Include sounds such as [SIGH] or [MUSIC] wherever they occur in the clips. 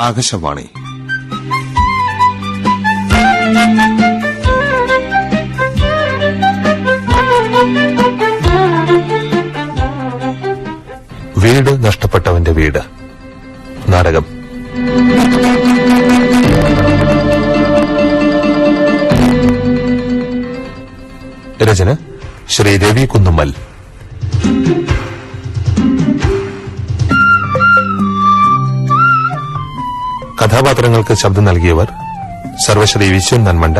ആകാശവാണി. വീട് നഷ്ടപ്പെട്ടവന്റെ വീട്. നാടകം. രചന ശ്രീ രവി കുന്നുമ്മൽ. കഥാപാത്രങ്ങൾക്ക് ശബ്ദം നൽകിയവർ സർവശ്രീ Viswan Nanmanda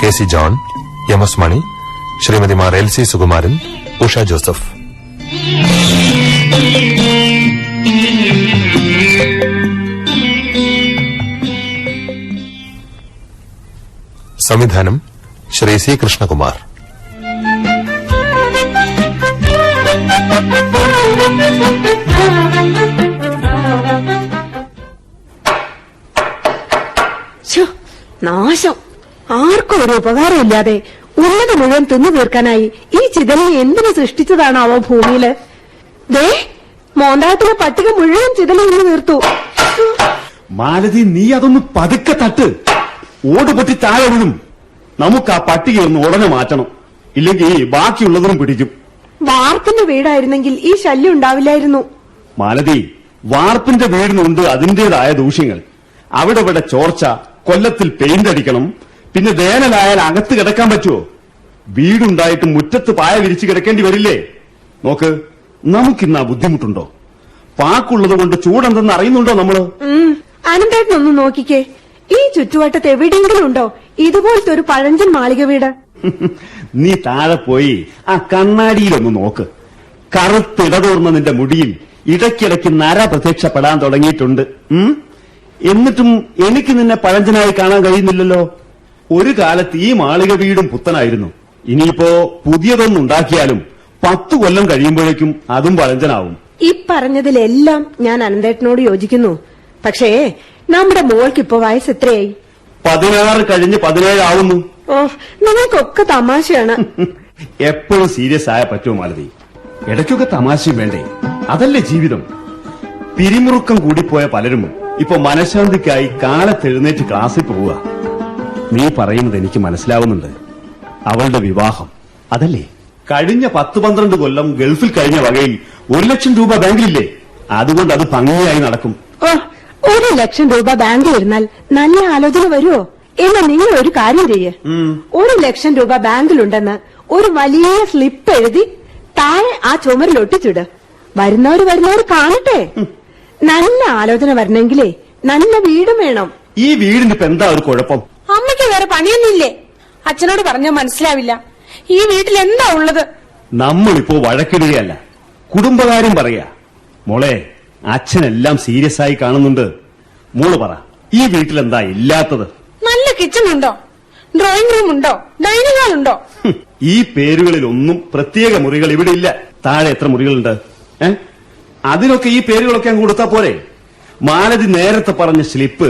K C John M S Mani ശ്രീമതിമാർ L C Sukumaran Usha Joseph. സംവിധാനം ശ്രീ സി കൃഷ്ണകുമാർ. നാശം ആർക്കും ഒരു ഉപകാരമില്ലാതെ ഉള്ളത് മുഴുവൻ തിന്നു തീർക്കാനായി ഈ ചിതലിനെ എന്തിനു സൃഷ്ടിച്ചതാണാവോ ഭൂമിയിൽ? ദേ മോന്താത്തിലെ പട്ടിക മുഴുവൻ ചിതല നിന്ന് തീർത്തു മാലതി നീ അതൊന്ന് പതുക്കെ തട്ട്. ഓട് പൊട്ടി താഴെ വീഴും. നമുക്ക് ആ പട്ടിക ഒന്ന് ഉടനെ മാറ്റണം. ഇല്ലെങ്കിൽ ബാക്കിയുള്ളതും പിടിക്കും. വാർപ്പിന്റെ വീടായിരുന്നെങ്കിൽ ഈ ശല്യം ഉണ്ടാവില്ലായിരുന്നു. മാലതി വാർപ്പിന്റെ വീടിനുണ്ട് അതിന്റേതായ ദൂഷ്യങ്ങൾ. അവിടെ ഇവിടെ ചോർച്ച കൊല്ലത്തിൽ പെയിന്റ് അടിക്കണം. പിന്നെ വേനലായാൽ അകത്ത് കിടക്കാൻ പറ്റുമോ വീടുണ്ടായിട്ട് മുറ്റത്ത് പായ വിരിച്ചു കിടക്കേണ്ടി വരില്ലേ? നോക്ക് നമുക്കിന്ന് ആ ബുദ്ധിമുട്ടുണ്ടോ? പാക്കുള്ളത് കൊണ്ട് ചൂടെന്തെന്ന് അറിയുന്നുണ്ടോ നമ്മൾ? അനന്തേട്ടനൊന്ന് നോക്കിക്കേ. ഈ ചുറ്റുവട്ടത്ത് എവിടെയെങ്കിലും ഉണ്ടോ? ഇതുപോലത്തെ ഒരു പഴഞ്ചൻ മാളിക വീട്. [LAUGHS] നീ താഴെ പോയി ആ കണ്ണാടിയിലൊന്ന് നോക്ക്. കറുത്തിടതോർന്ന നിന്റെ മുടിയിൽ ഇടയ്ക്കിടയ്ക്ക് നര പ്രത്യക്ഷപ്പെടാൻ തുടങ്ങിയിട്ടുണ്ട്? എന്നിട്ടും എനിക്ക് നിന്നെ പഴഞ്ചനായി കാണാൻ കഴിയുന്നില്ലല്ലോ. ഒരു കാലത്ത് ഈ മാളിക വീടും പുത്തനായിരുന്നു. ഇനിയിപ്പോ പുതിയതൊന്നും ഉണ്ടാക്കിയാലും പത്തു കൊല്ലം കഴിയുമ്പോഴേക്കും അതും പഴഞ്ചനാവും. ഈ പറഞ്ഞതിലെല്ലാം ഞാൻ അനന്തേട്ടനോട് യോജിക്കുന്നു. പക്ഷേ നമ്മുടെ മോൾക്ക് ഇപ്പൊ വയസ്സ് എത്രയായി? പതിനാറ് കഴിഞ്ഞ് പതിനേഴ് ആവുന്നു. ഓ നിങ്ങൾക്കൊക്കെ തമാശയാണ്. [LAUGHS] എപ്പോഴും സീരിയസ് ആയ പറ്റുമോ മാലതി? ഇടയ്ക്കൊക്കെ തമാശയും വേണ്ടേ? അതല്ലേ ജീവിതം. പിരിമുറുക്കം കൂടിപ്പോയ പലരും ഇപ്പൊ മനഃശാന്തിക്കായി കാലത്തെഴുന്നേറ്റ് ക്ലാസ്സിൽ പോവുക. നീ പറയുന്നത് എനിക്ക് മനസ്സിലാവുന്നുണ്ട്. അവളുടെ വിവാഹം. അതല്ലേ? കഴിഞ്ഞ പത്ത് പന്ത്രണ്ട് കൊല്ലം ഗൾഫിൽ കഴിഞ്ഞ വകയിൽ ഒരു ലക്ഷം രൂപ ബാങ്കിലില്ലേ? അതുകൊണ്ട് അത് ഭംഗിയായി നടക്കും. ഒരു ലക്ഷം രൂപ ബാങ്കിൽ ഇരുന്നാൽ നല്ല ആലോചന വരുമോ എന്നാ നിങ്ങൾ ഒരു കാര്യം ചെയ്യേ. ഒരു ലക്ഷം രൂപ ബാങ്കിലുണ്ടെന്ന് ഒരു വലിയ സ്ലിപ്പ് എഴുതി താഴെ ആ ചുമരിൽ ഒട്ടിച്ചിട്. വരുന്നവര് വരുന്നവര് കാണട്ടെ. നല്ല ആലോചന വരണമെങ്കിലേ നല്ല വീടും വേണം. ഈ വീടിന് ഇപ്പൊ എന്താ ഒരു കുഴപ്പം? അമ്മയ്ക്ക് വേറെ പണിയൊന്നുമില്ലേ? അച്ഛനോട് പറഞ്ഞാൽ മനസ്സിലാവില്ല. ഈ വീട്ടിൽ എന്താ ഉള്ളത്? നമ്മളിപ്പോ വഴക്കിടുകയല്ല. കുടുംബകാര്യം പറയാ. മോളെ അച്ഛനെല്ലാം സീരിയസ് ആയി കാണുന്നുണ്ട്. മോൾ പറ ഈ വീട്ടിൽ എന്താ ഇല്ലാത്തത്? നല്ല കിച്ചൺ ഉണ്ടോ ഡ്രോയിങ് റൂം ഉണ്ടോ ഡൈനിങ് ഹാൾ ഉണ്ടോ ഈ പേരുകളിൽ ഒന്നും പ്രത്യേക മുറികൾ ഇവിടെ ഇല്ല. താഴെ എത്ര മുറികളുണ്ട്? ഏ? അതിനൊക്കെ ഈ പേരുകളൊക്കെ അങ്ങ് കൊടുത്താ പോരെ? മാലതി നേരത്തെ പറഞ്ഞ സ്ലിപ്പ്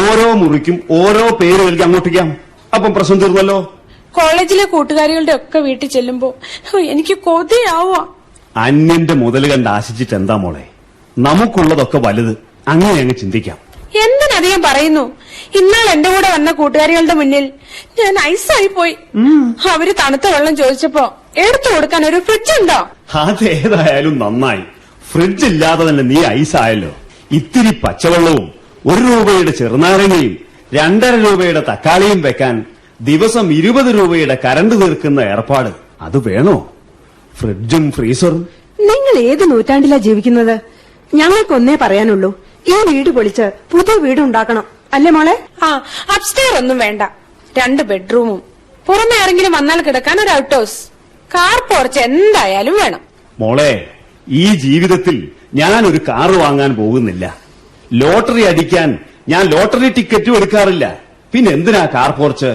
ഓരോ മുറിക്കും ഓരോ പേര് നൽകി അങ്ങോട്ടിക്കാം അപ്പം പ്രശ്നം തീർന്നല്ലോ. കോളേജിലെ കൂട്ടുകാരികളുടെ ഒക്കെ വീട്ടിൽ ചെല്ലുമ്പോ എനിക്ക് കൊതിയാവുക അന്യന്റെ മുതൽ കണ്ട് ആശിച്ചിട്ട് എന്താ മോളെ? നമുക്കുള്ളതൊക്കെ വലുത്. അങ്ങനെ അങ്ങ് ചിന്തിക്കാം. എന്തിനധികം പറയുന്നു? ഇന്നാൾ എന്റെ കൂടെ വന്ന കൂട്ടുകാരികളുടെ മുന്നിൽ ഞാൻ ഐസായി പോയി. അവർ തണുത്ത വെള്ളം ചോദിച്ചപ്പോ എടുത്തു കൊടുക്കാൻ ഒരു ഫ്രിഡ്ജ് ഉണ്ടോ? അതേതായാലും നന്നായി. ഫ്രിഡ്ജ് ഇല്ലാതെ തന്നെ നീ ഐസായല്ലോ ഇത്തിരി പച്ചവെള്ളവും ഒരു രൂപയുടെ ചെറുനാരങ്ങയും രണ്ടര രൂപയുടെ തക്കാളിയും വെക്കാൻ ദിവസം ഇരുപത് രൂപയുടെ കരണ്ട് തീർക്കുന്ന ഏർപ്പാട് അത് വേണോ? ഫ്രിഡ്ജും ഫ്രീസറും? നിങ്ങൾ ഏത് നൂറ്റാണ്ടിലാ ജീവിക്കുന്നത്? ഞങ്ങൾക്കൊന്നേ പറയാനുള്ളൂ. ഈ വീട് പൊളിച്ച് പുതിയ വീടുണ്ടാക്കണം. അല്ലേ മോളെ? ആ അപ്സ്റ്റെയർ ഒന്നും വേണ്ട. രണ്ട് ബെഡ്റൂമും പുറമെ ആരെങ്കിലും വന്നാൽ കിടക്കാൻ ഒരു ഔട്ട് ഹൗസ് കാർ പോർച്ച് എന്തായാലും വേണം. മോളെ ഈ ജീവിതത്തിൽ ഞാൻ ഒരു കാറ് വാങ്ങാൻ പോകുന്നില്ല. ലോട്ടറി അടിക്കാൻ ഞാൻ ലോട്ടറി ടിക്കറ്റും എടുക്കാറില്ല. പിന്നെ എന്തിനാ കാർ പോർച്ച്?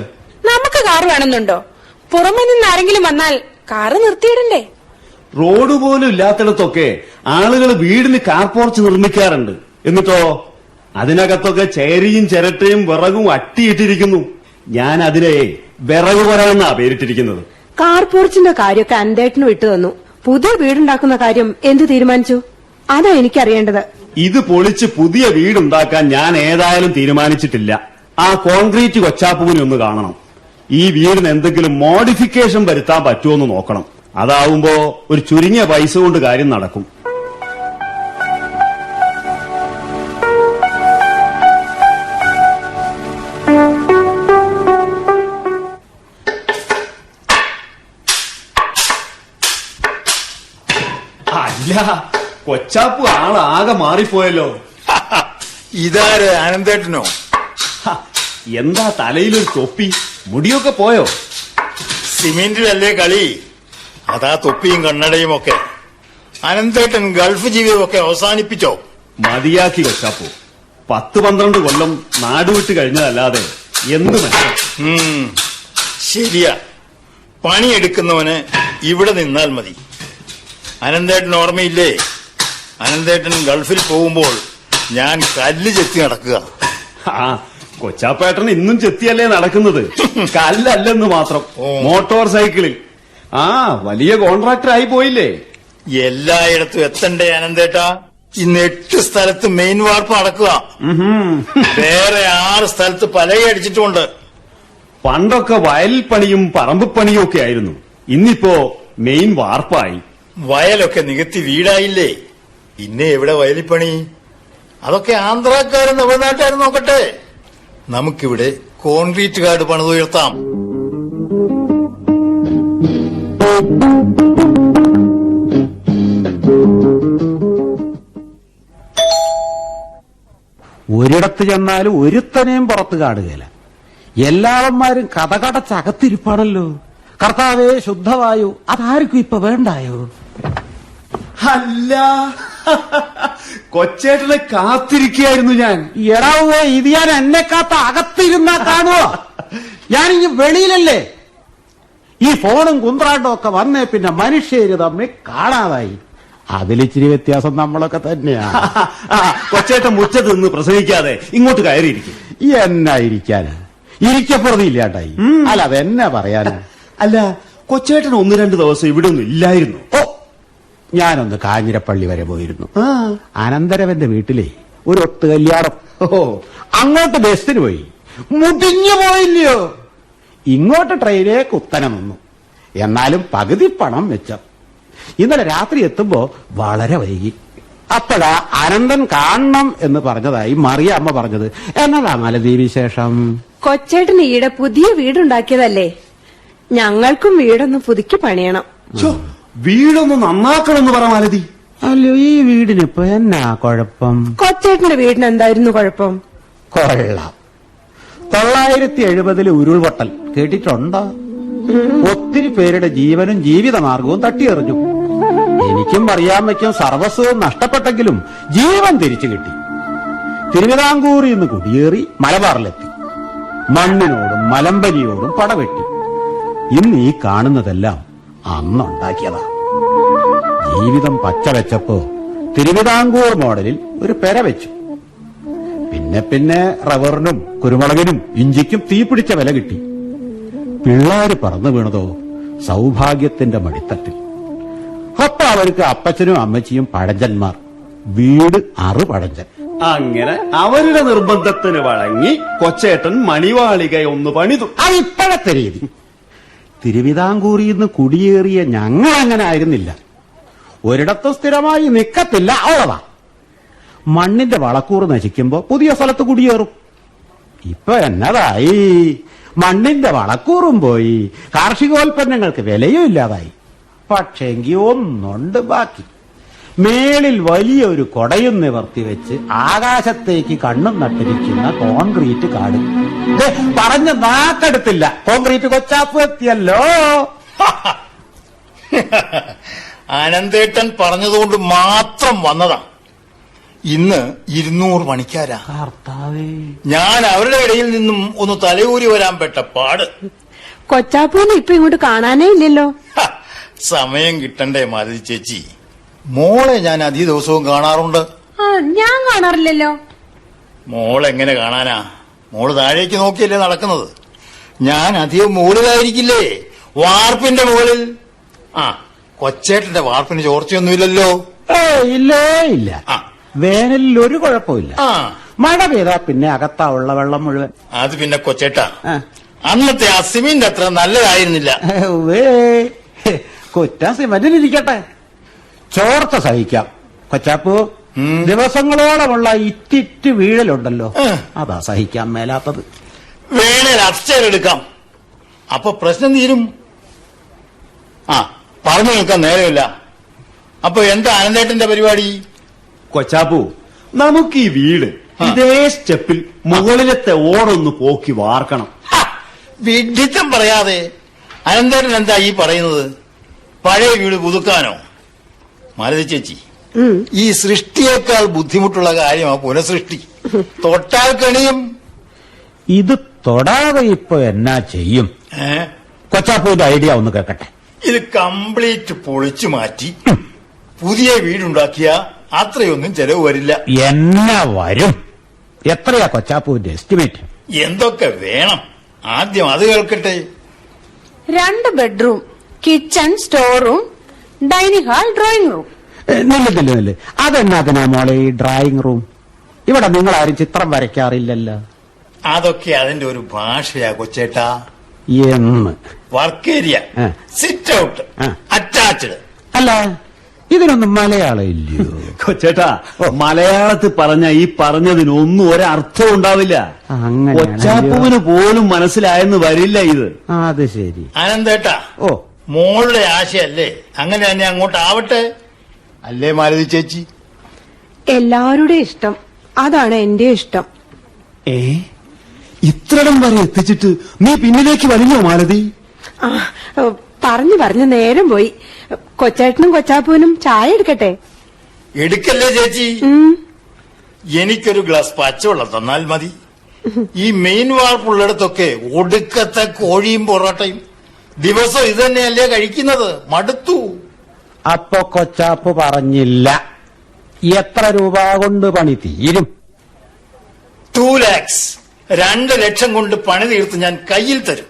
നമുക്ക് കാർ വേണമെന്നുണ്ടോ? പുറമെ നിന്ന് ആരെങ്കിലും വന്നാൽ കാറ് നിർത്തിയിടണ്ടേ? റോഡ് പോലും ഇല്ലാത്തിടത്തൊക്കെ ആളുകൾ വീടിന് കാർ പോർച്ച് നിർമ്മിക്കാറുണ്ട്. എന്നിട്ടോ? അതിനകത്തൊക്കെ ചേരിയും ചിരട്ടയും വിറകും അട്ടിയിട്ടിരിക്കുന്നു. ഞാൻ അതിനെ വിറക് വരാന്നാ പേരിട്ടിരിക്കുന്നത്. കാർ പോർച്ചിന്റെ കാര്യമൊക്കെ അന്തേട്ടന് വിട്ടു തന്നു പുതിയ വീടുണ്ടാക്കുന്ന കാര്യം എന്ത് തീരുമാനിച്ചു? അതാ എനിക്കറിയേണ്ടത്. ഇത് പൊളിച്ച് പുതിയ വീടുണ്ടാക്കാൻ ഞാൻ ഏതായാലും തീരുമാനിച്ചിട്ടില്ല. ആ കോൺക്രീറ്റ് കൊച്ചാപ്പുവിനെ ഒന്ന് കാണണം. ഈ വീടിന് എന്തെങ്കിലും മോഡിഫിക്കേഷൻ വരുത്താൻ പറ്റുമോ എന്ന് നോക്കണം. അതാവുമ്പോ ഒരു ചുരുങ്ങിയ പൈസ കൊണ്ട് കാര്യം നടക്കും. കൊച്ചാപ്പു ആളാകെ മാറിപ്പോയല്ലോ. ഇതാര് അനന്തേട്ടനോ? ഹ, എന്താ തലയിലൊരു തൊപ്പി? മുടിയൊക്കെ പോയോ? സിമെന്റിലല്ലേ കളി? അതാ തൊപ്പിയും കണ്ണടയും ഒക്കെ അനന്തേട്ടൻ ഗൾഫ് ജീവിതമൊക്കെ അവസാനിപ്പിച്ചോ? മതിയാക്കി കൊച്ചാപ്പു. പത്ത് പന്ത്രണ്ട് കൊല്ലം നാടുവിട്ട് കഴിഞ്ഞതല്ലാതെ എന്ത് ഉം, ശരിയാ. പണിയെടുക്കുന്നവന് ഇവിടെ നിന്നാൽ മതി. അനന്തേട്ടൻ ഓർമ്മയില്ലേ? അനന്തേട്ടൻ ഗൾഫിൽ പോകുമ്പോൾ ഞാൻ കല്ല് ചെത്തി നടക്കുക. ആ കൊച്ചാപ്പേട്ടൻ ഇന്നും ചെത്തിയല്ലേ നടക്കുന്നത്? കല്ലല്ലെന്ന് മാത്രം. മോട്ടോർ സൈക്കിളിൽ. ആ വലിയ കോൺട്രാക്ടർ ആയി പോയില്ലേ? എല്ലായിടത്തും എത്തണ്ടേ അനന്തേട്ട? ഇന്ന് എട്ട് സ്ഥലത്ത് മെയിൻ വാർപ്പ് നടക്കുക വേറെ ആറ് സ്ഥലത്ത് പലയടിച്ചിട്ടുണ്ട് പണ്ടൊക്കെ വയൽ പണിയും പറമ്പ് പണിയും ഒക്കെ ആയിരുന്നു. ഇന്നിപ്പോ മെയിൻ വാർപ്പായി. വയലൊക്കെ നികത്തി വീടായില്ലേ? പിന്നെ എവിടെ വയലിപ്പണി? അതൊക്കെ ആന്ധ്രാക്കാരും തമിഴ്നാട്ടുകാരും നോക്കട്ടെ. നമുക്കിവിടെ കോൺക്രീറ്റ് കാർഡ് പണിതുയർത്താം ഒരിടത്ത് ചെന്നാലും ഒരുത്തനെയും പുറത്ത് കാണുകയില്ല എല്ലാവന്മാരും കഥകടച്ചകത്തിരിപ്പാണല്ലോ കർത്താവേ ശുദ്ധവായു അതാർക്കും ഇപ്പൊ വേണ്ടായോ? അല്ല. കൊച്ചേട്ടനെ കാത്തിരിക്കുകയായിരുന്നു ഞാൻ. എടാവേ ഇത് ഞാൻ എന്നെ കാത്ത അകത്തിരുന്നാ കാണുവോ? ഞാനിങ്ങ് വെളിയിലല്ലേ? ഈ ഫോണും കുന്ത്രാണ്ടും ഒക്കെ വന്നേ പിന്നെ മനുഷ്യര് തമ്മിൽ കാണാതായി. അതിലിച്ചിരി വ്യത്യാസം നമ്മളൊക്കെ തന്നെയാ. കൊച്ചേട്ടൻ മുറ്റത്ത് നിന്ന് പ്രസംഗിക്കാതെ ഇങ്ങോട്ട് കയറിയിരിക്കും. എന്നായിരിക്കാന് ഇരിക്കപ്പുറതില്ലാണ്ടായി അല്ല അതെന്നാ പറയാനാ? അല്ല കൊച്ചേട്ടൻ ഒന്ന് രണ്ട് ദിവസം ഇവിടെ ഒന്നും ഇല്ലായിരുന്നു. ഓ ഞാനൊന്ന് കാഞ്ഞിരപ്പള്ളി വരെ പോയിരുന്നു. ആ. അനന്തരവന്റെ വീട്ടിലെ ഒരു ഒത്ത് കല്യാണം. ഓ അങ്ങോട്ട് ബസ്സിന് പോയി. മുടിഞ്ഞു പോയില്ലയോ? ഇങ്ങോട്ട് ട്രെയിനെ കുത്തനെ നിന്നു എന്നാലും പകുതി പണം വെച്ച ഇന്നലെ രാത്രി എത്തുമ്പോ വളരെ വൈകി. അപ്പോഴാ അനന്തൻ കാണണം എന്ന് പറഞ്ഞതായി മറിയ അമ്മ പറഞ്ഞത്. എന്നതാ മലതി വിശേഷം? കൊച്ചേട്ടന് ഈടെ പുതിയ വീടുണ്ടാക്കിയതല്ലേ? ഞങ്ങൾക്കും വീടൊന്ന് പുതുക്കി പണിയണം. വീടൊന്ന് നന്നാക്കണമെന്ന് പറ മാലതി. അല്ലോ ഈ വീടിനിപ്പോ എന്നാ കുഴപ്പം? കൊച്ചേട്ടന്റെ വീടിന് എന്തായിരുന്നു കുഴപ്പം? കൊള്ളാം. തൊള്ളായിരത്തി എഴുപതിലെ ഉരുൾപൊട്ടൽ. കേട്ടിട്ടുണ്ടോ? ഒത്തിരി പേരുടെ ജീവനും ജീവിതമാർഗവും തട്ടിയെറിഞ്ഞു. എനിക്കും അറിയാമയ്ക്കും സർവസ്വവും നഷ്ടപ്പെട്ടെങ്കിലും ജീവൻ തിരിച്ചു കിട്ടി. തിരുവിതാംകൂറിൽ നിന്ന് കുടിയേറി മലബാറിലെത്തി. മണ്ണിനോടും മലമ്പനിയോടും പടവെട്ടി. ഇന്ന് ഈ കാണുന്നതെല്ലാം അന്നുണ്ടാക്കിയതാ. ജീവിതം പച്ചവെച്ചപ്പോ തിരുവിതാംകൂർ മോഡലിൽ ഒരു പെര വെച്ചു. പിന്നെ പിന്നെ റവറിനും കുരുമുളകിനും ഇഞ്ചിക്കും തീപിടിച്ച വില കിട്ടി. പിള്ളേര് പറന്നു വീണതോ സൗഭാഗ്യത്തിന്റെ മടിത്തട്ടിൽ. അപ്പൊ അവർക്ക് അപ്പച്ചനും അമ്മച്ചിയും പഴഞ്ചന്മാർ വീട് അറു പഴഞ്ചൻ അങ്ങനെ അവരുടെ നിർബന്ധത്തിന് വഴങ്ങി കൊച്ചേട്ടൻ മണിവാളിക ഒന്ന് പണിതു. അത് ഇപ്പോഴത്തെ രീതി. തിരുവിതാംകൂറിൽ നിന്ന് കുടിയേറിയ ഞങ്ങൾ അങ്ങനെ ആയിരുന്നില്ല. ഒരിടത്തും സ്ഥിരമായി നിൽക്കത്തില്ല അവളതാ മണ്ണിന്റെ വളക്കൂറ് നശിക്കുമ്പോൾ പുതിയ സ്ഥലത്ത് കുടിയേറും. ഇപ്പൊ എന്നതായി? മണ്ണിന്റെ വളക്കൂറും പോയി. കാർഷികോൽപ്പന്നങ്ങൾക്ക് വിലയും ഇല്ലാതായി. പക്ഷെങ്കി ഒന്നുണ്ട് ബാക്കി. മേളിൽ വലിയൊരു കൊടയും നിവർത്തി വെച്ച് ആകാശത്തേക്ക് കണ്ണും നട്ടിരിക്കുന്ന കോൺക്രീറ്റ് കാട്. ദേ, പറഞ്ഞ നാക്കെടുത്തില്ല. കോൺക്രീറ്റ് കൊച്ചാപ്പ് എത്തിയല്ലോ അനന്തേട്ടൻ പറഞ്ഞതുകൊണ്ട് മാത്രം വന്നതാ. ഇന്ന് ഇരുന്നൂറ് പണിക്കാരാ ഞാൻ അവരുടെ ഇടയിൽ നിന്നും ഒന്ന് തലയൂരി വരാൻ പെട്ട പാട്. കൊച്ചാപ്പൂന്ന് ഇപ്പൊ ഇങ്ങോട്ട് കാണാനേ ഇല്ലല്ലോ. സമയം കിട്ടണ്ടേ മാലതി ചേച്ചി? മോളെ ഞാൻ അധിക ദിവസവും കാണാറുണ്ട്. ആ ഞാൻ കാണാറില്ലല്ലോ. മോളെങ്ങനെ കാണാനാ? മോൾ താഴേക്ക് നോക്കിയല്ലേ നടക്കുന്നത്. ഞാൻ അധികം മുകളിലായിരിക്കില്ലേ വാർപ്പിന്റെ മുകളിൽ ആ കൊച്ചേട്ടന്റെ വാർപ്പിന് ചോർച്ചയൊന്നുമില്ലല്ലോ. ഏ ഇല്ലേ ഇല്ല. ആ. വേനലിൽ ഒരു കുഴപ്പമില്ല ആ. മഴ പെയ്താ പിന്നെ അകത്താ ഉള്ള വെള്ളം മുഴുവൻ. അത് പിന്നെ കൊച്ചേട്ടാ. അന്നത്തെ ആ സിമെന്റ് അത്ര നല്ലതായിരുന്നില്ല. കുറ്റം സിമന്റിലിരിക്കട്ടെ. ചോർത്ത സഹിക്കാം. കൊച്ചാപ്പു ദിവസങ്ങളോളമുള്ള ഇറ്റിറ്റ് വീഴലുണ്ടല്ലോ. അതാ സഹിക്കാൻ മേലാത്തത്. വേണേൽ അക്ഷരെടുക്കാം എടുക്കാം. അപ്പൊ പ്രശ്നം തീരും. ആ പറഞ്ഞു നിൽക്കാൻ നേരമില്ല. അപ്പൊ എന്താ അനന്തേട്ടന്റെ പരിപാടി? കൊച്ചാപ്പു നമുക്ക് ഈ വീട് ഇതേ സ്റ്റെപ്പിൽ മുകളിലത്തെ ഓടൊന്ന് പോക്കി വാർക്കണം. വിഡിത്തം പറയാതെ അനന്തേട്ടൻ എന്താ ഈ പറയുന്നത്? പഴയ വീട് പുതുക്കാനോ? മാലതി ചേച്ചി. ഈ സൃഷ്ടിയേക്കാൾ ബുദ്ധിമുട്ടുള്ള കാര്യമാണ് പുനഃസൃഷ്ടി. തൊട്ടാൽ കണിയും. ഇത് തൊടാതെ ഇപ്പൊ എന്നാ ചെയ്യും? കൊച്ചാപ്പൂന്റെ കൊച്ചാപ്പുവിന്റെ ഐഡിയ ഒന്ന് കേക്കട്ടെ ഇത് കംപ്ലീറ്റ് പൊളിച്ചു മാറ്റി. പുതിയ വീടുണ്ടാക്കിയ അത്രയൊന്നും ചെലവ് വരില്ല. എന്നാ വരും? എത്രയാ കൊച്ചാപ്പൂവിന്റെ എസ്റ്റിമേറ്റ്? എന്തൊക്കെ വേണം? ആദ്യം അത് കേൾക്കട്ടെ. രണ്ട് bedroom kitchen store room dining hall drawing room. നില്ല നില്ല നില്ല. അതെന്നാത്തിനാ മോളെ ഈ ഡ്രോയിങ് റൂം? ഇവിടെ നിങ്ങൾ ആരും ചിത്രം വരയ്ക്കാറില്ലല്ലോ. അതൊക്കെ അതിന്റെ ഒരു ഭാഷയാ കൊച്ചേട്ടാ. എന്ന്. വർക്ക് ഏരിയ ആ. സിറ്റ് ഔട്ട് ആ. അറ്റാച്ച്ഡ് അല്ല ഇതിനൊന്നും മലയാളം ഇല്ലയോ? കൊച്ചേട്ടാ മലയാളത്തിൽ പറഞ്ഞ ഈ പറഞ്ഞതിനൊന്നും ഒരർത്ഥം ഉണ്ടാവില്ല. കൊച്ചാപ്പുവിന് പോലും മനസ്സിലായെന്ന് വരില്ല ഇത്. ആ, അത് ശരി. അനന്തേട്ടാ ഓ. മോളുടെ ആശയല്ലേ? അങ്ങനെ തന്നെ അങ്ങോട്ട് ആവട്ടെ അല്ലേ മാലതി ചേച്ചി? എല്ലാവരുടെ ഇഷ്ടം. അതാണ് എന്റെ ഇഷ്ടം. ഏ? ഇത്രടം വരെ എത്തിച്ചിട്ട് നീ പിന്നിലേക്ക് വലിഞ്ഞോ മാലതി ആ പറഞ്ഞു പറഞ്ഞു നേരം പോയി. കൊച്ചേട്ടനും കൊച്ചാപ്പൂനും ചായ എടുക്കട്ടെ? എടുക്കല്ലേ ചേച്ചി? ഉം. എനിക്കൊരു ഗ്ലാസ് പച്ചവെള്ളം തന്നാൽ മതി. ഈ മെയിൻ വാർപ്പുള്ളിടത്തൊക്കെ ഒടുക്കത്തെ കോഴിയും പൊറോട്ടയും. ദിവസം ഇത് തന്നെയല്ലേ കഴിക്കുന്നത്? മടുത്തു. അപ്പൊ കൊച്ചാപ്പ് പറഞ്ഞില്ല. എത്ര രൂപ കൊണ്ട് പണി തീരും? ടു ലാക്സ് രണ്ട് ലക്ഷം കൊണ്ട് പണി തീർത്ത് ഞാൻ കയ്യിൽ തരും.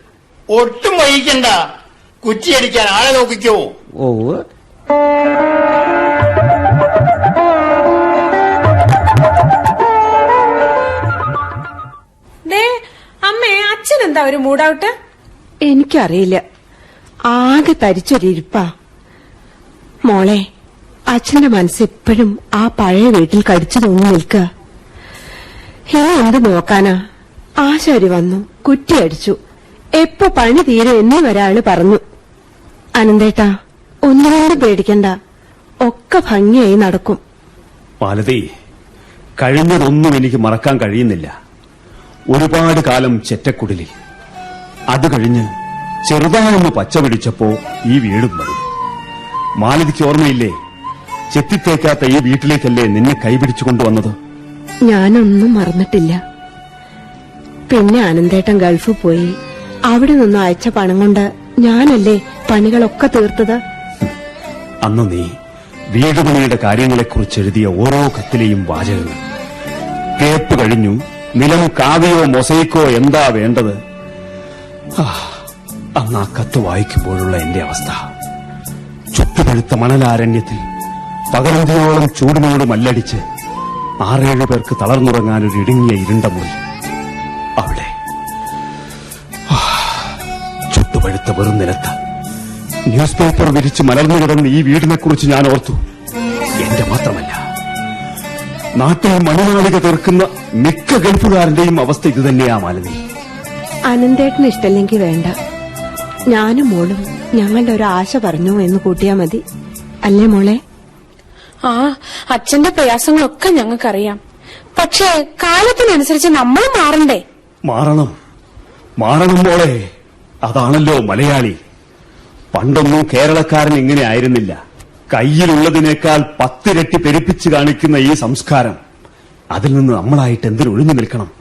ഒട്ടും വൈകിക്കണ്ട. കുറ്റിയടിക്കാൻ ആളെ നോക്കിക്കോ. ഓ. ദേ അമ്മേ അച്ഛൻ എന്താ ഒരു മൂഡൌട്ട്? എനിക്കറിയില്ല. ആകെ തരിച്ചൊരിപ്പാ മോളെ അച്ഛന്റെ മനസ്സെപ്പോഴും ആ പഴയ വീട്ടിൽ കടിച്ചു തോന്നി നിൽക്കുക. ഇനി എന്ത് നോക്കാനാ? ആശാരി വന്നു കുറ്റിയടിച്ചു എപ്പോ പണി തീരെ എന്നെ ഒരാൾ പറഞ്ഞു. അനന്തേട്ടാ ഒന്നുകൊണ്ട് പേടിക്കണ്ട. ഒക്കെ ഭംഗിയായി നടക്കും. മാലതി കഴിഞ്ഞതൊന്നും എനിക്ക് മറക്കാൻ കഴിയുന്നില്ല. ഒരുപാട് കാലം ചെറ്റക്കുടിലിൽ. അത് കഴിഞ്ഞ് ചെറുതായൊന്ന് പച്ച പിടിച്ചപ്പോ ഈ വീടും മതി മാലതിക്ക് ഓർമ്മയില്ലേ? ചെത്തിത്തേക്കാത്ത ഈ വീട്ടിലേക്കല്ലേ നിന്നെ കൈപിടിച്ചു കൊണ്ടുവന്നത്? ഞാനൊന്നും മറന്നിട്ടില്ല. പിന്നെ ആനന്ദേട്ടൻ ഗൾഫിൽ പോയി അവിടെ നിന്ന് അയച്ച പണം കൊണ്ട് ഞാനല്ലേ പണികളൊക്കെ തീർത്തത്? അന്ന് നീ വീടുപണിയുടെ കാര്യങ്ങളെക്കുറിച്ച് എഴുതിയ ഓരോ കത്തിലെയും വാചകങ്ങൾ. തേപ്പ് കഴിഞ്ഞു നിലം കാവിയോ മൊസൈക്കോ എന്താ വേണ്ടത്? ആ, അന്ന് ആ കത്ത് വായിക്കുമ്പോഴുള്ള എന്റെ അവസ്ഥ. ചുട്ടുപഴുത്ത മണലാരണ്യത്തിൽ പകലന്തിയോളം ചൂടിനോട് മല്ലടിച്ച് ആറേഴു പേർക്ക് തളർന്നുറങ്ങാൻ ഒരു ഇടുങ്ങിയ ഇരുണ്ട മുറി. അവിടെ. ചുട്ടുപഴുത്ത വെറും നിലത്ത്. ന്യൂസ് പേപ്പർ വിരിച്ച് മലർന്നു കിടന്ന് ഈ വീടിനെ കുറിച്ച് ഞാൻ ഓർത്തു. എന്റെ മാത്രമല്ല. നാട്ടിൽ മണിമാളിക തീർക്കുന്ന മിക്ക ഗൾഫുകാരന്റെയും അവസ്ഥ ഇതുതന്നെയാ മാലതി. അനന്തേട്ടന് ഇഷ്ടല്ലെങ്കിൽ വേണ്ട. ഞാനും മോളും ഞങ്ങളുടെ ഒരു ആശ പറഞ്ഞു എന്ന് കൂട്ടിയാ മതി. അല്ലേ മോളെ? ആ അച്ഛന്റെ പ്രയാസങ്ങളൊക്കെ ഞങ്ങൾക്കറിയാം. പക്ഷേ കാലത്തിനനുസരിച്ച് നമ്മൾ മാറണ്ടേ? മാറണം. മാറണം മോളെ. അതാണല്ലോ മലയാളി. പണ്ടൊന്നും കേരളക്കാരൻ ഇങ്ങനെ ആയിരുന്നില്ല. കയ്യിലുള്ളതിനേക്കാൾ പത്തിരട്ടി പെരുപ്പിച്ച് കാണിക്കുന്ന ഈ സംസ്കാരം. അതിൽ നിന്ന് നമ്മളായിട്ട് എന്തിനൊഴിഞ്ഞു നിൽക്കണം?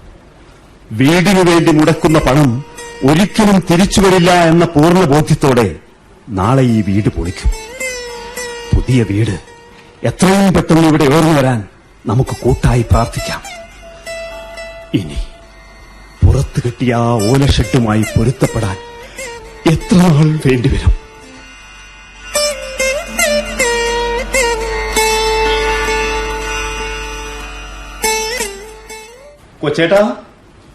വീടിനു വേണ്ടി മുടക്കുന്ന പണം ഒരിക്കലും തിരിച്ചു വരില്ല എന്ന പൂർണ ബോധ്യത്തോടെ നാളെ ഈ വീട് പൊളിക്കും. പുതിയ വീട് എത്രയും പെട്ടെന്ന് ഇവിടെ ഉയർന്നു വരാൻ നമുക്ക് കൂട്ടായി പ്രാർത്ഥിക്കാം. ഇനി പുറത്തു കിട്ടിയ ആ ഓലഷെട്ടുമായി പൊരുത്തപ്പെടാൻ എത്ര നാൾ വേണ്ടിവരും കൊച്ചേട്ടാ?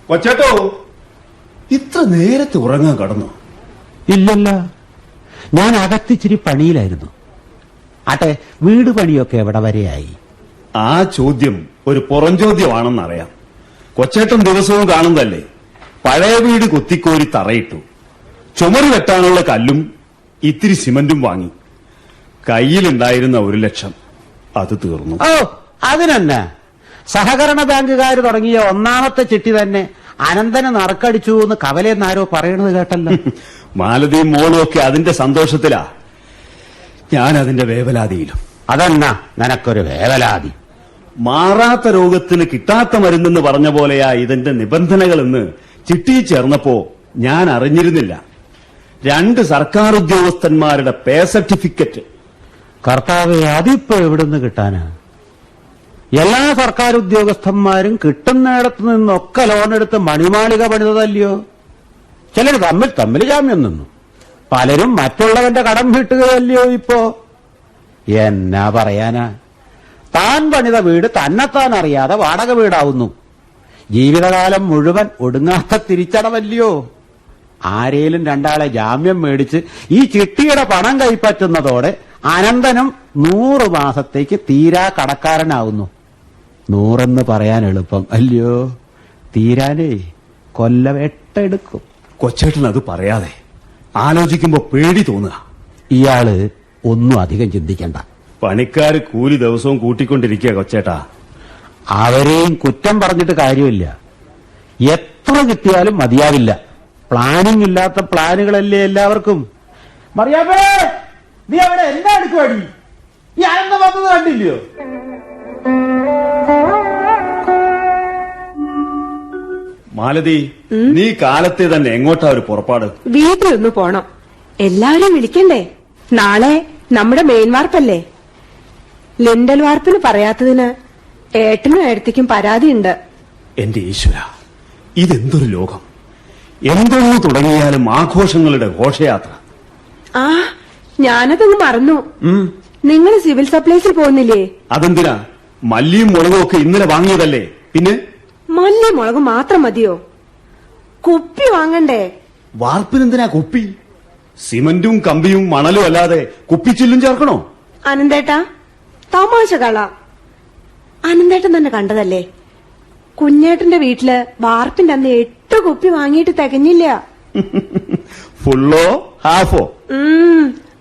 കൊച്ചേട്ടോ? ഇത്ര നേരത്തെ ഉറങ്ങാൻ കടന്നു? ഇല്ലല്ല. ഞാൻ അകത്തിച്ചിരി പണിയിലായിരുന്നു. ആട്ടെ വീട് പണിയൊക്കെ എവിടെ വരെയായി ആ ചോദ്യം ഒരു പുറം ചോദ്യമാണെന്നറിയാം. കൊച്ചേട്ടൻ ദിവസവും കാണുന്നതല്ലേ? പഴയ വീട് കൊത്തിക്കോരി തറയിട്ടു. ചുമര് വെട്ടാനുള്ള കല്ലും ഇത്തിരി സിമന്റും വാങ്ങി. കയ്യിലുണ്ടായിരുന്ന ഒരു ലക്ഷം അത് തീർന്നു. ഓ അതിനെന്നെ? സഹകരണ ബാങ്കുകാർ തുടങ്ങിയ ഒന്നാമത്തെ ചിട്ടി തന്നെ അനന്തന് നറുക്കടിച്ചു എന്ന് കവലെന്നാരോ പറയണത് കേട്ടല്ലോ. [LAUGHS] മാലതിയും മോളും ഒക്കെ അതിന്റെ സന്തോഷത്തിലാ. ഞാൻ അതിന്റെ വേവലാതിയിലും. അതെന്നാ നിനക്കൊരു വേവലാതി. മാറാത്ത രോഗത്തിന് കിട്ടാത്ത മരുന്നെന്ന് പറഞ്ഞ പോലെയാ ഇതിന്റെ നിബന്ധനകൾ എന്ന് ചിട്ടി ചേർന്നപ്പോ ഞാൻ അറിഞ്ഞിരുന്നില്ല. രണ്ട് സർക്കാർ ഉദ്യോഗസ്ഥന്മാരുടെ പേ സർട്ടിഫിക്കറ്റ്. കർത്താവെ അതിപ്പോ എവിടുന്ന് കിട്ടാനാ? എല്ലാ സർക്കാർ ഉദ്യോഗസ്ഥന്മാരും കിട്ടുന്നിടത്ത് നിന്നൊക്കെ ലോൺ എടുത്ത് മണിമാളിക പണിതതല്ലയോ? ചിലർ തമ്മിൽ തമ്മിൽ ജാമ്യം നിന്നു. പലരും മറ്റുള്ളവന്റെ കടം വീട്ടുകയല്ലയോ ഇപ്പോ? എന്നാ പറയാനാ? താൻ പണിത വീട് തന്നെത്താൻ അറിയാതെ വാടക വീടാവുന്നു. ജീവിതകാലം മുഴുവൻ ഒടുങ്ങാത്ത തിരിച്ചടവല്ലയോ? ആരേലും രണ്ടാളെ ജാമ്യം മേടിച്ച് ഈ ചിട്ടിയുടെ പണം കൈപ്പറ്റുന്നതോടെ അനന്തനും നൂറ് മാസത്തേക്ക് തീരാ കടക്കാരനാവുന്നു. നൂറെന്ന് പറയാൻ എളുപ്പം. അല്ലയോ തീരാനേ. കൊല്ലം എട്ടെടുക്കും. കൊച്ചേട്ടൻ അത് പറയാതെ ആലോചിക്കുമ്പോ പേടി തോന്നുക. ഇയാൾ ഒന്നും അധികം ചിന്തിക്കണ്ട. പണിക്കാര് കൂലി ദിവസവും കൂട്ടിക്കൊണ്ടിരിക്കുക കൊച്ചേട്ടാ. അവരെയും കുറ്റം പറഞ്ഞിട്ട് കാര്യമില്ല. എത്ര കിട്ടിയാലും മതിയാവില്ല. പ്ലാനിങ് ഇല്ലാത്ത പ്ലാനുകളല്ലേ എല്ലാവർക്കും? മറിയാമേ നീ അവിടെ എന്നാ എടുക്കുവാടി? ഈ ആനന്ദ വന്നത് കണ്ടില്ലയോ? മാലതി നീ കാലത്തെ തന്നെ എങ്ങോട്ടാ ഒരു പുറപ്പാട്? വീട്ടിലൊന്ന് പോണം. എല്ലാവരും വിളിക്കണ്ടേ? നാളെ നമ്മുടെ മെയിൻ വാർപ്പല്ലേ? ലിൻഡൽ വാർപ്പിന് പറയാത്തതിന് ഏട്ടനും ഏടത്തിക്കും പരാതിയുണ്ട്. എന്റെ ഈശ്വര ഇതെന്തൊരു ലോകം? എന്തൊന്നു തുടങ്ങിയാലും ആഘോഷങ്ങളുടെ ഘോഷയാത്ര. ആ ഞാനതങ്ങ് മറന്നു. നിങ്ങൾ സിവിൽ സപ്ലൈസിൽ പോകുന്നില്ലേ? അതെന്തിനാ? മല്ലിയും മുളകും ഒക്കെ ഇന്നലെ വാങ്ങിയതല്ലേ? പിന്നെ? മല്ലി മുളക് മാത്രം മതിയോ? കുപ്പി വാങ്ങണ്ടേ? വാർപ്പിനെന്തിനാ കുപ്പി? സിമന്റും കമ്പിയും മണലും അല്ലാതെ കുപ്പിച്ചില്ലും ചേർക്കണോ? അനന്തേട്ടാ തമാശ കള അനന്തേട്ടൻ തന്നെ കണ്ടതല്ലേ? കുഞ്ഞേട്ടന്റെ വീട്ടിൽ വാർപ്പിന്റെ അന്ന് എട്ട് കുപ്പി വാങ്ങിയിട്ട് തികഞ്ഞില്ല. [LAUGHS] ഫുള്ളോ ഹാഫോ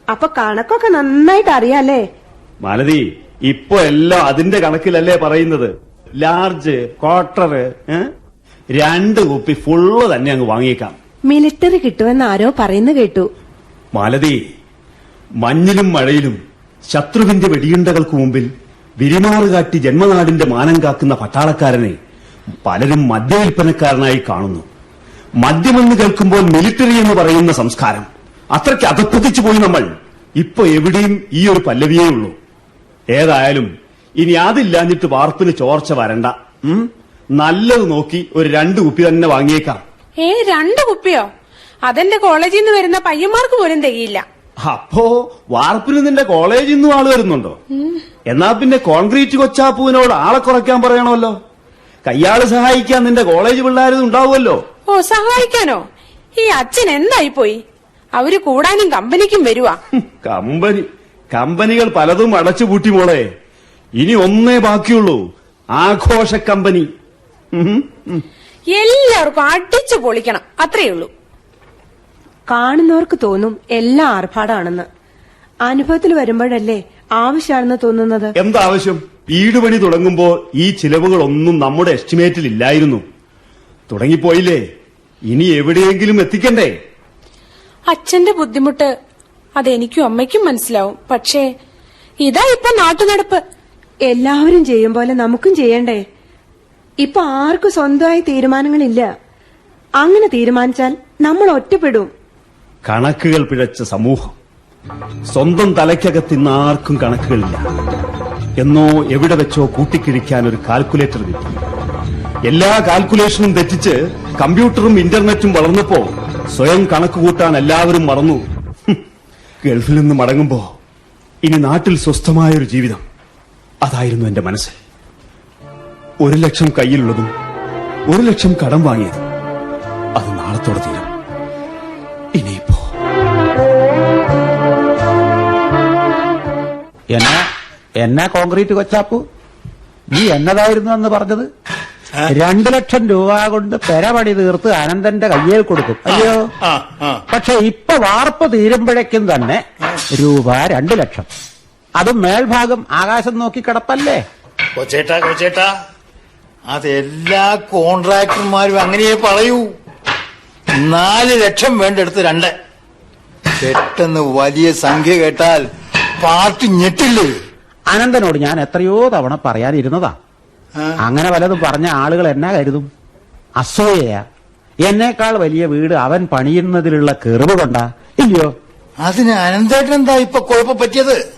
അപ്പൊ കണക്കൊക്കെ നന്നായിട്ട് അറിയാലേ മാലതി ഇപ്പൊ എല്ലാം അതിന്റെ കണക്കിലല്ലേ പറയുന്നത്? ലാർജ് ക്വാർട്ടർ രണ്ട് കുപ്പി ഫുള്ള് തന്നെ അങ്ങ് വാങ്ങിക്കാം മിലിറ്ററി കിട്ടുമെന്ന് ആരോ പറയുന്നു കേട്ടു. മാലതി മഞ്ഞിലും മഴയിലും ശത്രുവിന്റെ വെടിയുണ്ടകൾക്ക് മുമ്പിൽ വിരിമാറുകാട്ടി ജന്മനാടിന്റെ മാനം കാക്കുന്ന പട്ടാളക്കാരനെ പലരും മദ്യവിൽപ്പനക്കാരനായി കാണുന്നു. മദ്യമെന്ന് കേൾക്കുമ്പോൾ മിലിറ്ററി എന്ന് പറയുന്ന സംസ്കാരം അത്രയ്ക്ക് അധപ്പതിച്ചു പോയി നമ്മൾ. ഇപ്പൊ എവിടെയും ഈ ഒരു പല്ലവിയേ ഉള്ളൂ. ഏതായാലും ഇനി അതില്ലാഞ്ഞിട്ട് വാർപ്പിന് ചോർച്ച വരണ്ട. ഉം? നല്ലത് നോക്കി ഒരു രണ്ട് കുപ്പി തന്നെ വാങ്ങിയേക്കാം. ഏ രണ്ട് കുപ്പിയോ? അതെന്റെ കോളേജിൽ നിന്ന് വരുന്ന പയ്യന്മാർക്ക് പോലും തികയില്ല. അപ്പോ വാർപ്പിന് നിന്റെ കോളേജിൽ നിന്നും ആൾ വരുന്നുണ്ടോ? എന്നാ പിന്നെ കോൺക്രീറ്റ് കൊച്ചാപ്പുവിനോട് ആളെ കുറയ്ക്കാൻ പറയണമല്ലോ. കയ്യാൾ സഹായിക്കാൻ നിന്റെ കോളേജ് പിള്ളേരും ഉണ്ടാവുമല്ലോ. ഓ സഹായിക്കാനോ? ഈ അച്ഛൻ എന്തായി പോയി അവർ കൂടാനും കമ്പനിക്കും വരുവാ. കമ്പനി. കമ്പനികൾ പലതും അടച്ചുപൂട്ടി മോളെ. ഇനി ഒന്നേ ബാക്കിയുള്ളൂ. ആഘോഷ കമ്പനി. എല്ലാവർക്കും അടിച്ചു പൊളിക്കണം. അത്രേ ഉള്ളൂ. കാണുന്നവർക്ക് തോന്നും എല്ലാം ആർഭാടാണെന്ന്. അനുഭവത്തിൽ വരുമ്പോഴല്ലേ ആവശ്യമാണെന്ന് തോന്നുന്നത്? എന്താവശ്യം വീട് പണി തുടങ്ങുമ്പോ ഈ ചിലവുകളൊന്നും നമ്മുടെ എസ്റ്റിമേറ്റിൽ ഇല്ലായിരുന്നു. തുടങ്ങിപ്പോയില്ലേ? ഇനി എവിടെയെങ്കിലും എത്തിക്കണ്ടേ? അച്ഛന്റെ ബുദ്ധിമുട്ട് അതെനിക്കും അമ്മയ്ക്കും മനസ്സിലാവും. പക്ഷേ ഇതാ ഇപ്പൊ നാട്ടുനടപ്പ്. എല്ലാവരും ചെയ്യും പോലെ നമുക്കും ചെയ്യണ്ടേ? ഇപ്പൊ ആർക്കും സ്വന്തമായി തീരുമാനങ്ങളില്ല. അങ്ങനെ തീരുമാനിച്ചാൽ നമ്മൾ ഒറ്റപ്പെടും. കണക്കുകൾ പിഴച്ച സമൂഹം. സ്വന്തം തലയ്ക്കകത്ത് ഇന്ന് ആർക്കും കണക്കുകളില്ല. എന്നോ എവിടെ വെച്ചോ കൂട്ടിക്കിഴിക്കാൻ ഒരു കാൽക്കുലേറ്റർ കിട്ടി. എല്ലാ കാൽക്കുലേഷനും തെറ്റിച്ച് കമ്പ്യൂട്ടറും ഇന്റർനെറ്റും വളർന്നപ്പോ സ്വയം കണക്ക് കൂട്ടാൻ എല്ലാവരും മറന്നു. ഗൾഫിൽ നിന്ന് മടങ്ങുമ്പോ ഇനി നാട്ടിൽ സ്വസ്ഥമായൊരു ജീവിതം. അതായിരുന്നു എന്റെ മനസ്സ് ഒരു ലക്ഷം കയ്യിലുള്ളതും ഒരു ലക്ഷം കടം വാങ്ങിയതും അത് നാളത്തോടെ തീരും. ഇനിയിപ്പോ. എന്നാ എന്നാ കോൺക്രീറ്റ് കൊച്ചാപ്പു. നീ എന്നതായിരുന്നു എന്ന് പറഞ്ഞത്? രണ്ടു ലക്ഷം രൂപ കൊണ്ട് പെരപണി തീർത്ത് അനന്തന്റെ കയ്യിൽ കൊടുക്കും. ആ. പക്ഷെ ഇപ്പൊ വാർപ്പ് തീരുമ്പോഴേക്കും തന്നെ രൂപ രണ്ടു ലക്ഷം. അതും മേൽഭാഗം ആകാശം നോക്കി കിടപ്പല്ലേ കൊച്ചേട്ടാ. കൊച്ചേട്ടാ അതെല്ലാ കോൺട്രാക്ടർമാരും അങ്ങനെയേ പറയൂ. നാല് ലക്ഷം വേണ്ടെടുത്ത് രണ്ട്. പെട്ടെന്ന് വലിയ സംഖ്യ കേട്ടാൽ പാർട്ടി ഞെട്ടില്ലേ? അനന്തനോട് ഞാൻ എത്രയോ തവണ പറയാനിരുന്നതാ. അങ്ങനെ വല്ലതും പറഞ്ഞ ആളുകൾ എന്നാ കരുതും? അസൂയയാ. എന്നേക്കാൾ വലിയ വീട് അവൻ പണിയുന്നതിലുള്ള കെറിവ് കൊണ്ടാ? ഇല്ലയോ? അതിന് അനന്തേട്ടൻ എന്താ ഇപ്പൊ കുഴപ്പം പറ്റിയത്?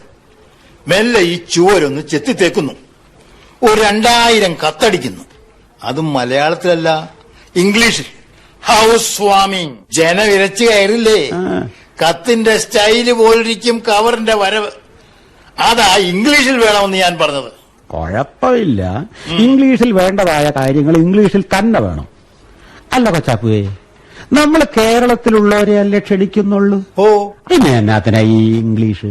മെല്ലെ ഈ ചുവരൊന്ന് ചെത്തിത്തേക്കുന്നു. ഒരു രണ്ടായിരം കത്തടിക്കുന്നു. അതും മലയാളത്തിലല്ല ഇംഗ്ലീഷിൽ. ഹൗസ് വാമിങ് ജനവിരച്ച് കയറില്ലേ? കത്തിന്റെ സ്റ്റൈൽ പോലിരിക്കും കവറിന്റെ വരവ്. അതാ ഇംഗ്ലീഷിൽ വേണമെന്ന് ഞാൻ പറഞ്ഞത്. കുഴപ്പമില്ല. ഇംഗ്ലീഷിൽ വേണ്ടതായ കാര്യങ്ങൾ ഇംഗ്ലീഷിൽ തന്നെ വേണം. അല്ല കൊച്ചാപ്പുവേ നമ്മൾ കേരളത്തിലുള്ളവരെ അല്ലേ ക്ഷണിക്കുന്നുള്ളൂ? ഓ. പിന്നെ എന്നാത്തിനാ ഈ ഇംഗ്ലീഷ്?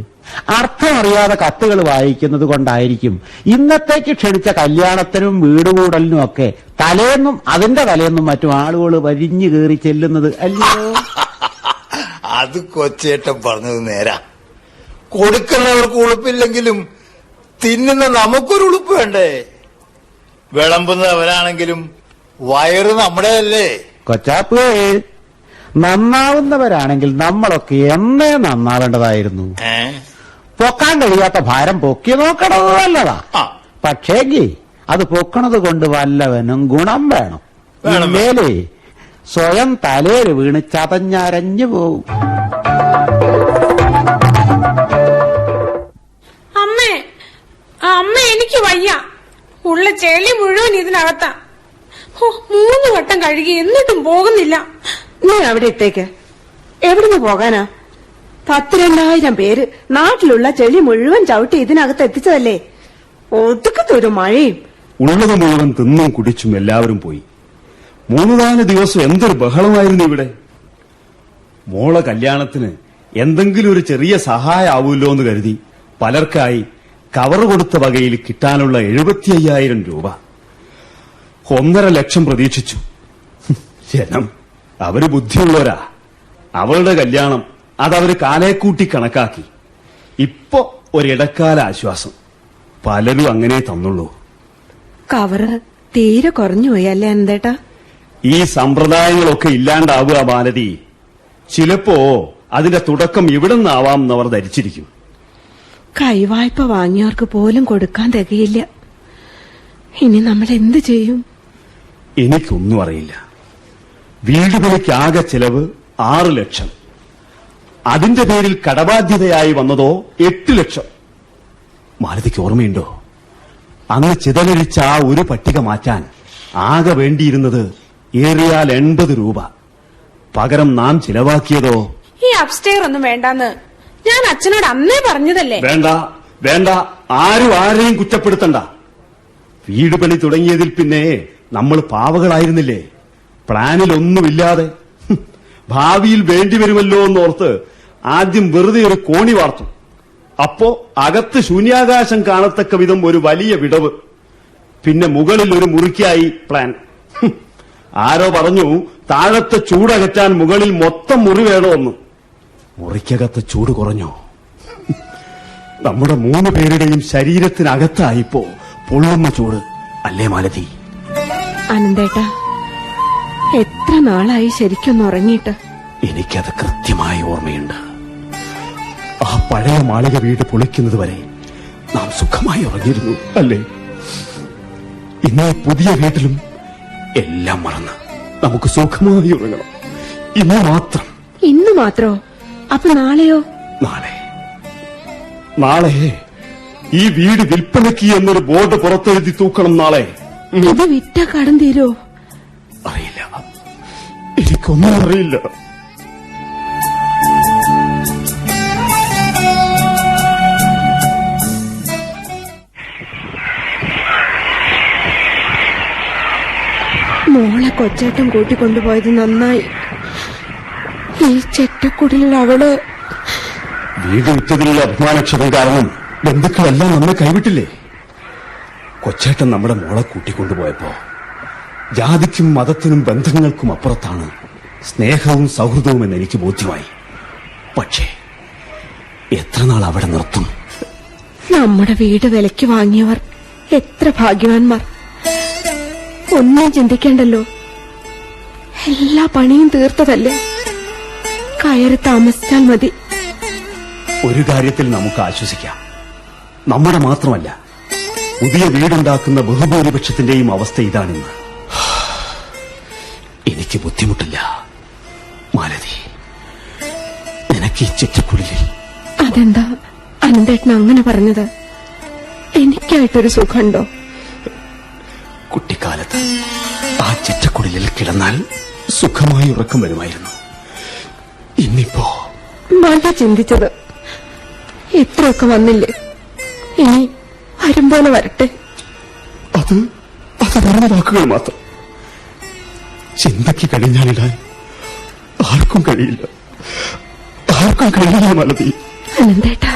അർത്ഥം അറിയാതെ കത്തുകൾ വായിക്കുന്നത് കൊണ്ടായിരിക്കും ഇന്നത്തേക്ക് ക്ഷണിച്ച കല്യാണത്തിനും വീടുകൂടലിനും ഒക്കെ തലേന്നും അതിന്റെ തലേന്നും മറ്റും ആളുകൾ വരിഞ്ഞു കയറി ചെല്ലുന്നത് അല്ലയോ [LAUGHS] അത് കൊച്ചേട്ടൻ പറഞ്ഞത് നേരാ. കൊടുക്കുന്നവർക്ക് ഉളുപ്പില്ലെങ്കിലും തിന്നുന്ന നമുക്കൊരു ഉളുപ്പ് വേണ്ടേ? വിളമ്പുന്നവരാണെങ്കിലും വയറ് നമ്മുടെയല്ലേ കൊച്ചാപ്പ് നന്നാവുന്നവരാണെങ്കിൽ നമ്മളൊക്കെ എന്നേ നന്നാവേണ്ടതായിരുന്നു. പൊക്കാൻ കഴിയാത്ത ഭാരം പൊക്കി നോക്കണത് നല്ലതാ. പക്ഷേങ്കി അത് പൊക്കണത് കൊണ്ട് വല്ലവനും ഗുണം വേണം. മേലേ സ്വയം തലേര് വീണ് ചതഞ്ഞരഞ്ഞു പോവും. അമ്മേ അമ്മ എനിക്ക് വയ്യ. ഉള്ള ചെളി മുഴുവൻ ഇതിനകത്താ. മൂന്ന് വട്ടം കഴുകി എന്നിട്ടും പോകുന്നില്ല. നീ അവിടെ ഇട്ടേക്ക്? എവിടുന്ന് പോകാനാ? പത്ത് രണ്ടായിരം പേര് നാട്ടിലുള്ള ചെളി മുഴുവൻ ചവിട്ടി ഇതിനകത്ത് എത്തിച്ചതല്ലേ? ഒതുക്കത്തൊരു മഴയും. ഉള്ളത് മുഴുവൻ തിന്നും കുടിച്ചും എല്ലാവരും പോയി. മൂന്ന് നാല് ദിവസം എന്തൊരു ബഹളമായിരുന്നു ഇവിടെ. മോളെ കല്യാണത്തിന് എന്തെങ്കിലും ഒരു ചെറിയ സഹായം ആവൂല്ലോ എന്ന് കരുതി പലർക്കായി കവർ കൊടുത്ത വകയിൽ കിട്ടാനുള്ള എഴുപത്തി അയ്യായിരം രൂപ. ഒന്നര ലക്ഷം പ്രതീക്ഷിച്ചു. ജനം അവർ ബുദ്ധിയുള്ളവരാ. അവളുടെ കല്യാണം അതവര് കാലേക്കൂട്ടി കണക്കാക്കി. ഇപ്പൊ ഒരിടക്കാല ആശ്വാസം. പലരും അങ്ങനെ തന്നുള്ളൂ. കവറ് തീരെ കുറഞ്ഞു പോയി അല്ലേ എന്തേട്ടാ ഈ സമ്പ്രദായങ്ങളൊക്കെ ഇല്ലാണ്ടാവുക ബാലതി. ചിലപ്പോ അതിന്റെ തുടക്കം ഇവിടെ നിന്നാവാം എന്നവർ ധരിച്ചിരിക്കും. കൈവായ്പ വാങ്ങിയവർക്ക് പോലും കൊടുക്കാൻ തികയില്ല. ഇനി നമ്മൾ എന്ത് ചെയ്യും? എനിക്കൊന്നും അറിയില്ല. വീട് പണിക്ക് ആകെ ചെലവ് ആറ് ലക്ഷം. അതിന്റെ പേരിൽ കടബാധ്യതയായി വന്നതോ എട്ട് ലക്ഷം. മാലതിക്ക് ഓർമ്മയുണ്ടോ? അന്ന് ചിതലരിച്ച ആ ഒരു പട്ടിക മാറ്റാൻ ആകെ വേണ്ടിയിരുന്നത് ഏറിയാൽ എൺപത് രൂപ. പകരം നാം ചിലവാക്കിയതോ? ഈ അപ്സ്റ്റെയർ ഒന്നും വേണ്ടെന്ന്. ഞാൻ അച്ഛനോട് അന്നേ പറഞ്ഞതല്ലേ? വേണ്ട വേണ്ട. ആരും ആരെയും കുറ്റപ്പെടുത്തണ്ട. വീട് പണി തുടങ്ങിയതിൽ പിന്നെ നമ്മൾ പാവകളായിരുന്നില്ലേ? ഹും, ഭാവിയിൽ വേണ്ടിവരുമല്ലോ എന്നോർത്ത് ആദ്യം വെറുതെ ഒരു കോണി വാർത്തു. അപ്പോ അകത്ത് ശൂന്യാകാശം കാണത്തക്ക വിധം ഒരു വലിയ വിടവ്. പിന്നെ മുകളിൽ ഒരു മുറിക്കായി പ്ലാൻ. ആരോ പറഞ്ഞു താഴത്തെ ചൂടകറ്റാൻ മുകളിൽ മൊത്തം മുറി വേണമെന്ന് മുറിക്കകത്ത് ചൂട് കുറഞ്ഞോ? നമ്മുടെ മൂന്ന് പേരുടെയും ശരീരത്തിനകത്തായിപ്പോ പുളർന്ന ചൂട്. അല്ലേ മാലതി? അനന്തേട്ടാ എത്ര നാളായി ശരിക്കൊന്ന് ഉറങ്ങിയിട്ട്? എനിക്കത് കൃത്യമായി ഓർമ്മയുണ്ട്. ആ പഴയ മാളിക വീട് പൊളിക്കുന്നത് വരെ നാം സുഖമായി ഉറങ്ങിയിരുന്നു അല്ലേ? ഇന്ന് പുതിയ വീട്ടിലും എല്ലാം മറന്ന് നമുക്ക് സുഖമായി ഉറങ്ങണം. ഇന്ന് മാത്രം. ഇന്ന് മാത്രോ? അപ്പൊ നാളെയോ? നാളെ. നാളെ ഈ വീട് വിൽപ്പനയ്ക്ക് എന്നൊരു ബോർഡ് പുറത്തെഴുതി തൂക്കണം നാളെ. ഇത് വിറ്റ കടം തീരോ? അറിയില്ല. എനിക്കൊന്നും അറിയില്ല. മോൾ കൊച്ചേട്ടൻ കൂട്ടിക്കൊണ്ടുപോയത് നന്നായി. ഈ ചെറ്റക്കുടിലിൽ അവൾ വീട് വിറ്റതിലുള്ള അഭിമാനക്ഷതം കാരണം ബന്ധുക്കളെല്ലാം നമ്മെ കൈവിട്ടില്ലേ? കൊച്ചേട്ടൻ നമ്മുടെ മോളെ കൂട്ടിക്കൊണ്ടുപോയപ്പോ ജാതിക്കും മതത്തിനും ബന്ധങ്ങൾക്കും അപ്പുറത്താണ് സ്നേഹവും സൗഹൃദവും എന്ന് എനിക്ക് ബോധ്യമായി. പക്ഷേ എത്ര നാൾ അവിടെ നിർത്തും? നമ്മുടെ വീട് വിലയ്ക്ക് വാങ്ങിയവർ എത്ര ഭാഗ്യവാന്മാർ. ഒന്നും ചിന്തിക്കേണ്ടല്ലോ. എല്ലാ പണിയും തീർത്തതല്ലേ? കയറി താമസിച്ചാൽ മതി. ഒരു കാര്യത്തിൽ നമുക്ക് ആശ്വസിക്കാം. നമ്മുടെ മാത്രമല്ല പുതിയ വീടുണ്ടാക്കുന്ന ബഹുഭൂരിപക്ഷത്തിന്റെയും അവസ്ഥ ഇതാണെന്ന്. എനിക്ക് ബുദ്ധിമുട്ടില്ല മാലതി. നിനക്ക് ഈ ചെറ്റക്കുള്ളിൽ അതെന്താ അനന്തേട്ടൻ അങ്ങനെ പറഞ്ഞത്? എനിക്കായിട്ടൊരു സുഖമുണ്ടോ? കുട്ടിക്കാലത്ത് ആ ചെറ്റക്കുടലിൽ കിടന്നാൽ സുഖമായി ഉറക്കം വരുമായിരുന്നു. ഇന്നിപ്പോ മഴ ചിന്തിച്ചത്. ഇത്രയൊക്കെ വന്നില്ലേ? ഇനി വരും പോലെ വരട്ടെ. അത് അത് പറഞ്ഞ വാക്കുകൾ മാത്രം. ചിന്തയ്ക്ക് കഴിഞ്ഞാലിടാൻ ആർക്കും കഴിയില്ല. ആർക്കും കഴിയില്ല മലതി. അനന്തേട്ട അനന്തേട്ടാ.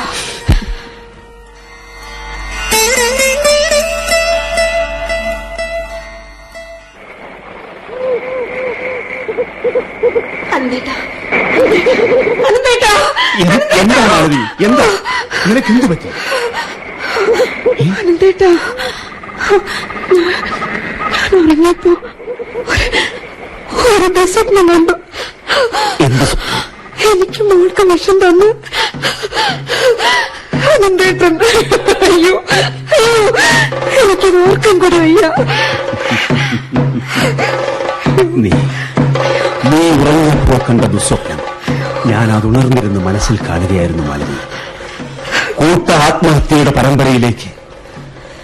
ഞാൻ അത് ഉണർന്നിരുന്ന് മനസ്സിൽ കാണുകയായിരുന്നു മാലിനി. കൂട്ട ആത്മഹത്യയുടെ പരമ്പരയിലേക്ക്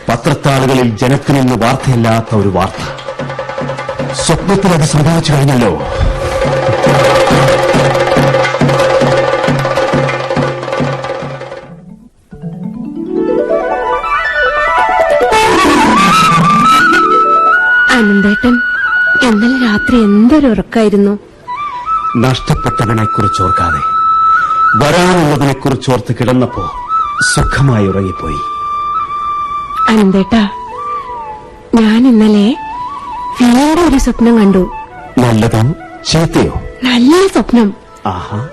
പത്രത്താളുകളിൽ ജനത്തിൽ നിന്ന് വാർത്തയില്ലാത്ത ഒരു വാർത്ത. സ്വപ്നത്തിൽ അത് സംഭവിച്ചു കഴിഞ്ഞല്ലോ. അനന്തേട്ടൻ ഇന്നലെ രാത്രി എന്തൊരു ഉറക്കായിരുന്നു? നഷ്ടപ്പെട്ടവനെ കുറിച്ച് ഓർക്കാതെ. വരാനുള്ളതിനെ കുറിച്ച് ഓർത്ത് കിടന്നപ്പോ സുഖമായി ഉറങ്ങിപ്പോയി. അനന്തേട്ടാ ഞാൻ ഇന്നലെ വേറെ ഒരു സ്വപ്നം കണ്ടു. നല്ലതോ ചീത്തയോ? നല്ല സ്വപ്നം. ആഹാ.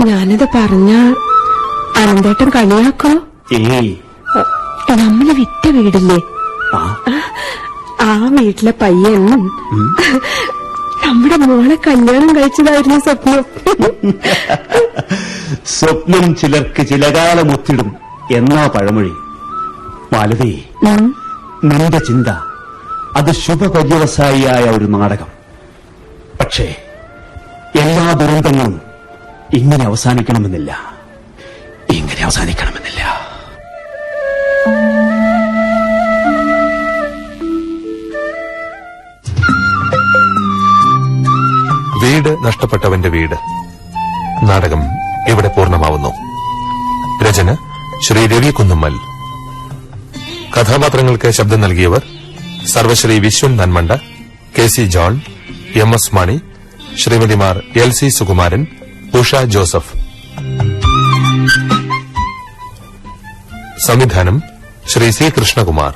ഞാനത് പറഞ്ഞ അനന്തേട്ടൻ കളിയാക്കോ? ഏയ് നമ്മൾ വിറ്റ വീടില്ലേ? ആ. വീട്ടിലെ പയ്യൻ. നമ്മുടെ മോളെ കല്യാണം കഴിച്ചതായിരുന്നു സ്വപ്നം. സ്വപ്നം ചിലർക്ക് ചില കാലം ഒത്തിടും എന്നാ പഴമൊഴി. മാലതി. നിന്റെ ചിന്ത അത് ശുഭപര്യവസായിയായ ഒരു നാടകം. പക്ഷേ എല്ലാ ദുരന്തങ്ങളും ഇങ്ങനെ അവസാനിക്കണമെന്നില്ല. ഇങ്ങനെ അവസാനിക്കണമെന്നില്ല. വീട് നഷ്ടപ്പെട്ടവന്റെ വീട്. നാടകം ഇവിടെ പൂർണമാവുന്നു. രചന ശ്രീ രവി കുന്നുമ്മൽ. കഥാപാത്രങ്ങൾക്ക് ശബ്ദം നൽകിയവർ സർവശ്രീ Vishwan Nanmanda K C John M S Mani ശ്രീമതിമാർ L C Sukumaran Usha Joseph. സംവിധാനം ശ്രീ സി കൃഷ്ണകുമാർ.